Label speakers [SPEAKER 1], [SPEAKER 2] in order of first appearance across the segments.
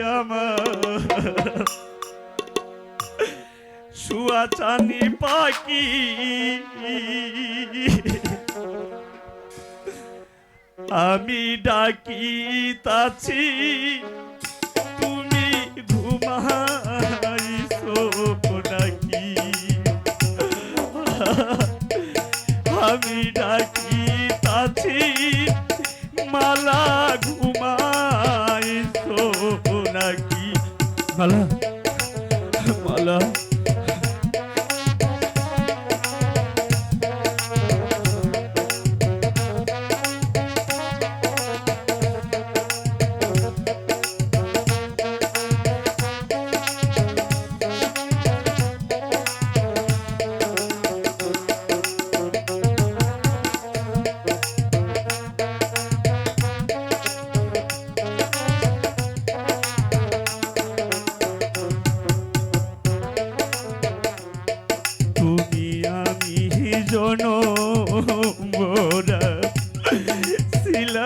[SPEAKER 1] আমার। শুয়া চানি পাখি। আমি ডাকি তাছি তুমি ঘুমাইছো নাকি? আমি ডাকি তাছি মালা মালা মালা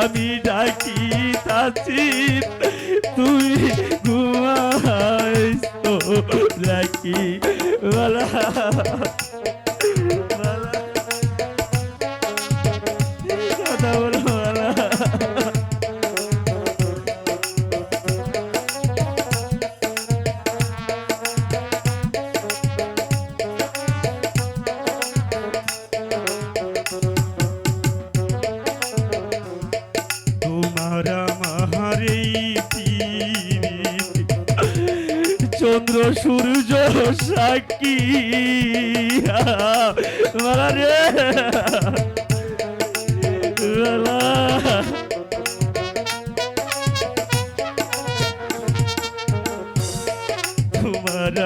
[SPEAKER 1] আমি ডাকি তাছি তুই ঘুমাইস তো রাখি বলা বলা। সূর্য সাক্ষী রে। তোমার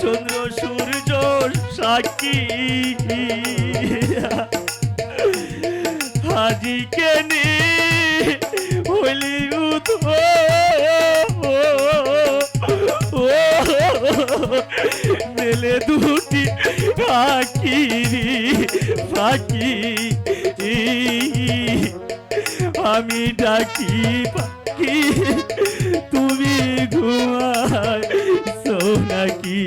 [SPEAKER 1] চন্দ্র সূর্য সাক্ষী হাজিকে নে হইলি উত মেলে দুটি পাখি পাখি আমি ডাকি পাখি তুমি ঘুমাই নাকি।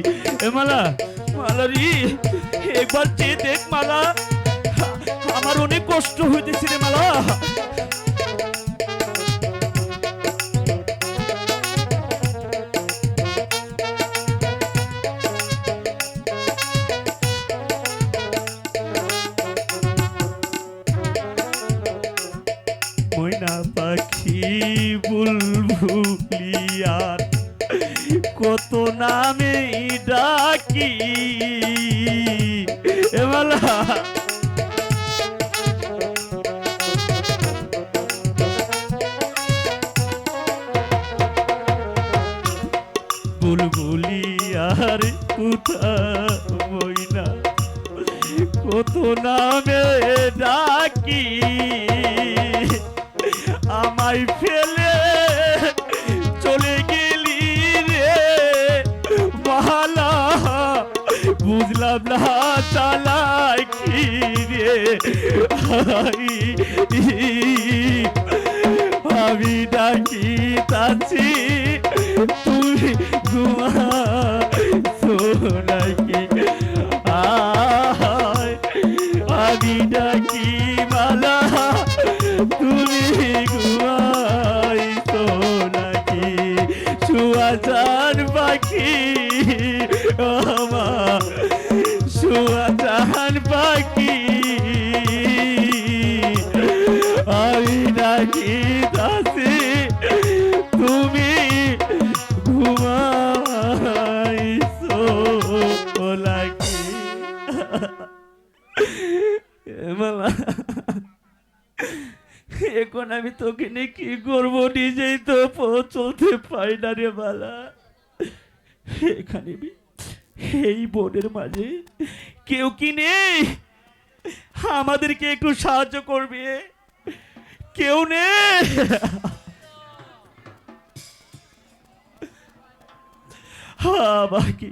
[SPEAKER 1] এ মালা মালারি একবার চেয়ে দেখ মালা। আমার অনেক কষ্ট হইতেছে রে মালা। পাখি বুলভুলিয়ার কত নামে ডাকি। এমালা বুলবুলিয়ার ময়না। কত নামে ডাকি। আমায় ফেলে চলে গেলি রে। মালা, বুঝলাম না চালাই কি রে। আমি ডাকি তাছি, তুই ঘুমা এখন আমি তোকে নিয়ে কি করব? নিজেই তো চলতে পারি না রে মালা এখানে এই বোনের মাঝে কেউ কি নেই? আমাদেরকে একটু সাহায্য করবে। কেউ নেই? আমাকে